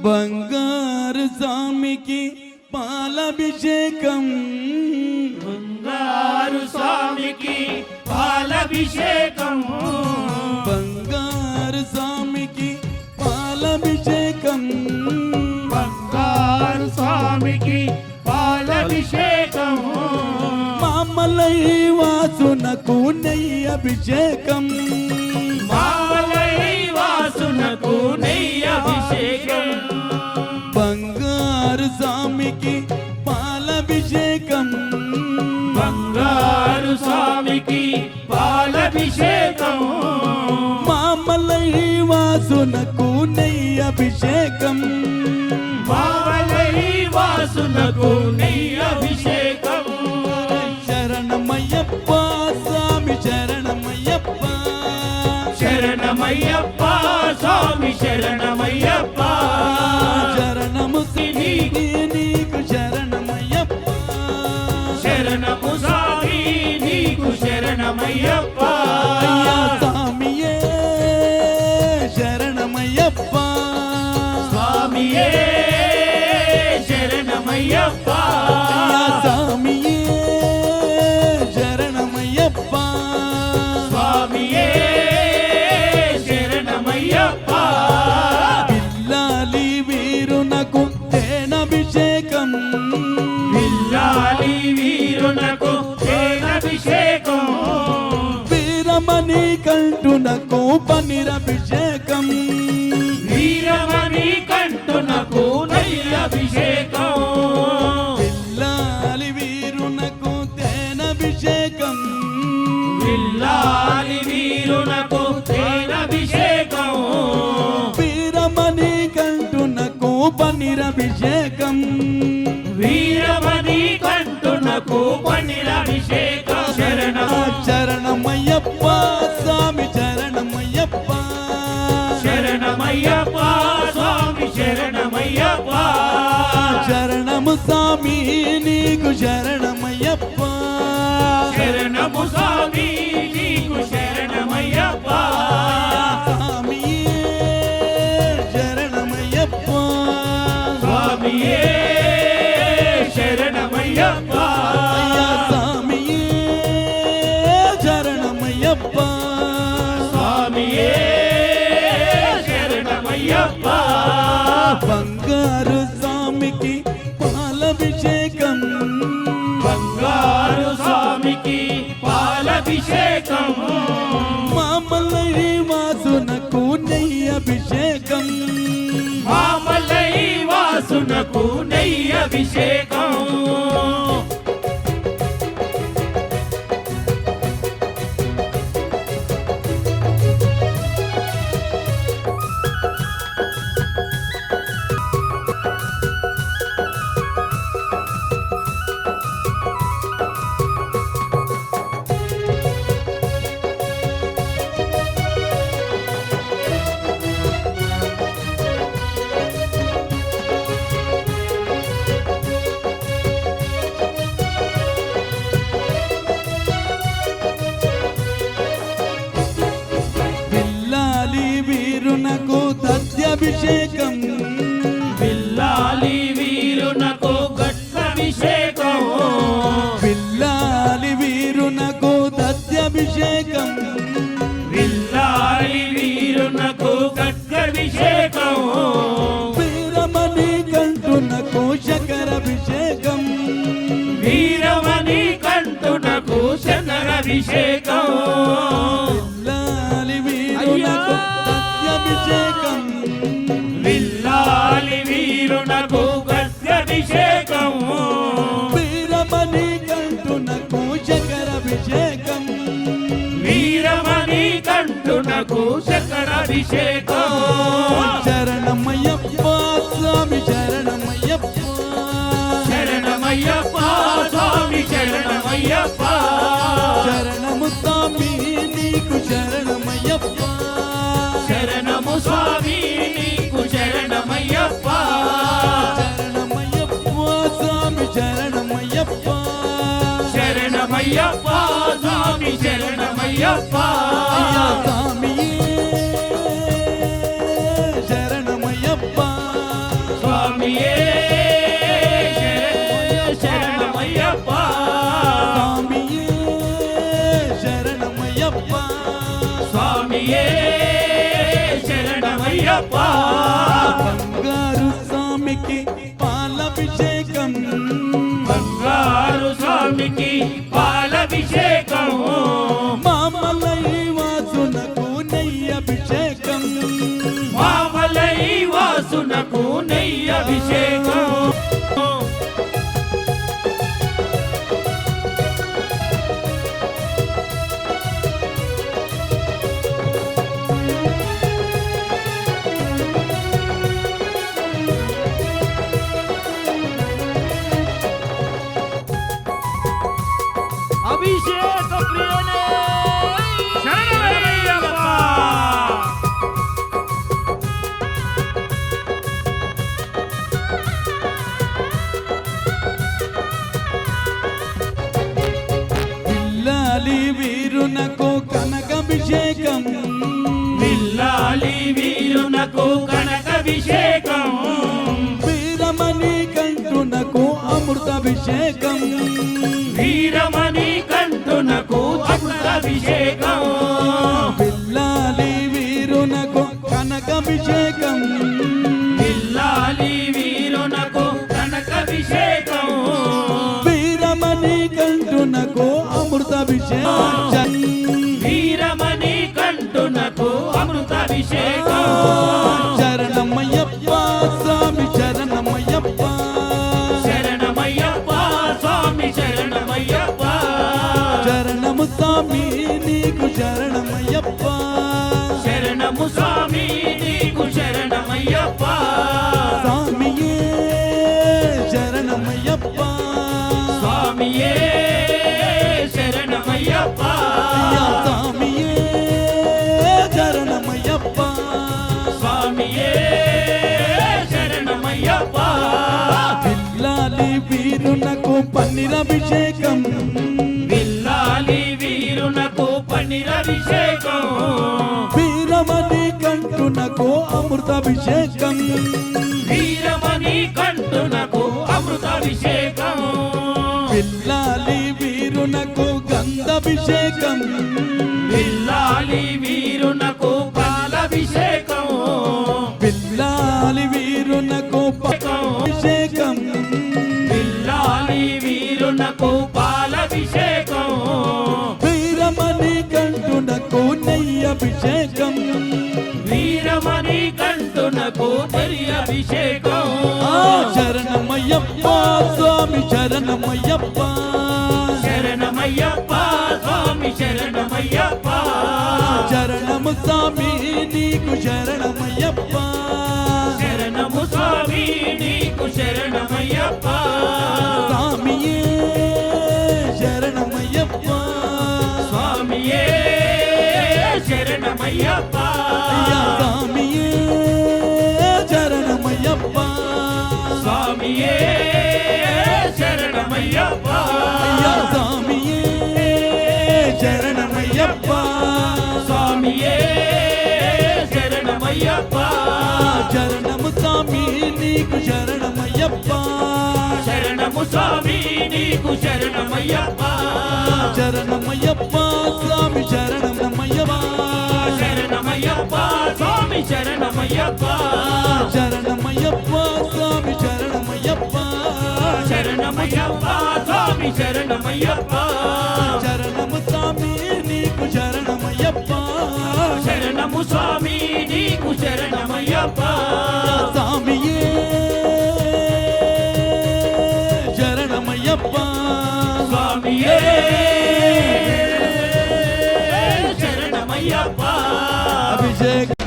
బంగారు స్వామికి పాలాభిషేకం. బంగారు స్వామికి పాలభిషేకం. బంగారు స్వామికి పాలాభిషేకం. బంగారు స్వామికి పాలభిషేకం. మామలై వాసునకు నెయ్యి అభిషేకం. మామలై వాసునకు నెయ్యి అభిషేకం. బంగారు స్వామికి పాలాభిషేకం బంగారు స్వామికి పాలభిషేకం మామలై వాసునకు నెయ్యి అభిషేకం. మామలై వాసునకు నెయ్యి అభిషేకం. శరణమయ్యప్ప స్వామి శరణమయ్యప్ప. శరణమయ్యప్ప స్వామి శరణమయ్యప్ప. Mira mi శరణమయ్యప్ప శరణము స్వామి నీకు శరణమయ్యప్ప స్వామియే శరణమయ్యప్ప స్వామియే శరణమయ్యప్ప అయ్యా స్వామియే శరణమయ్యప్ప స్వామియే శరణమయ్యప్ప పూనయ్య అభిషేకం. Jacob. శకరాభిషేకం శరణమయ్యప్ప స్వామి శరణమయ్యప్ప. శరణమయ్యప్ప స్వామి శరణమయ్యప్ప. శరణము స్వామి నీకు శరణమయ్యప్ప. శరణము స్వామి నీకు శరణమయ్యప్ప. శరణమయ్యప్ప స్వామి శరణమయ్యప్ప. శరణమయ్యప్ప స్వామి శరణమయ్యప్ప. Wow. అభిషేక ప్రియనే. పిల్లాలి వీరునకు కనకాభిషేకం. విల్లాలి వీరునకు కనకభిషేకం. వీరమణి కంటునకు అమృతాభిషేకం. వీరమణి పన్నీరభిషేకం. విల్లాలి వీరునకు పనిరభిషేకం వీరమణి కంటునకు అమృతాభిషేకం. వీరమణి కంటునకు అమృతాభిషేకం. పిల్లాలి వీరునకు గంధాభిషేకం. విల్లాలి వీరునకు పాలభిషేకం. అభిషేకం. వీరమణి కంటునకు తెరి అభిషేకం. శరణమయ్యప్ప అయ్యా స్వామియే శరణమయ్యప్ప స్వామియే శరణమయ్యప్ప అయ్యా స్వామియే శరణమయ్యప్ప స్వామియే శరణమయ్యప్ప శరణము స్వామి నీకు శరణమయ్యప్ప శరణము స్వామి నీకు శరణమయ్యప్ప శరణమయ్యప్ప స్వామి శరణమయ్యప్ప స్వామి శరణమయ్యప్ప. శరణమయ్యప్ప స్వామి శరణమయ్యప్ప. శరణము స్వామి నీకు శరణమయ్యప్ప. శరణము స్వామి నీకు శరణమయ్యప్ప. స్వామియే శరణమయ్యప్ప. స్వామియే శరణమయ్యప్ప. అభిషేక్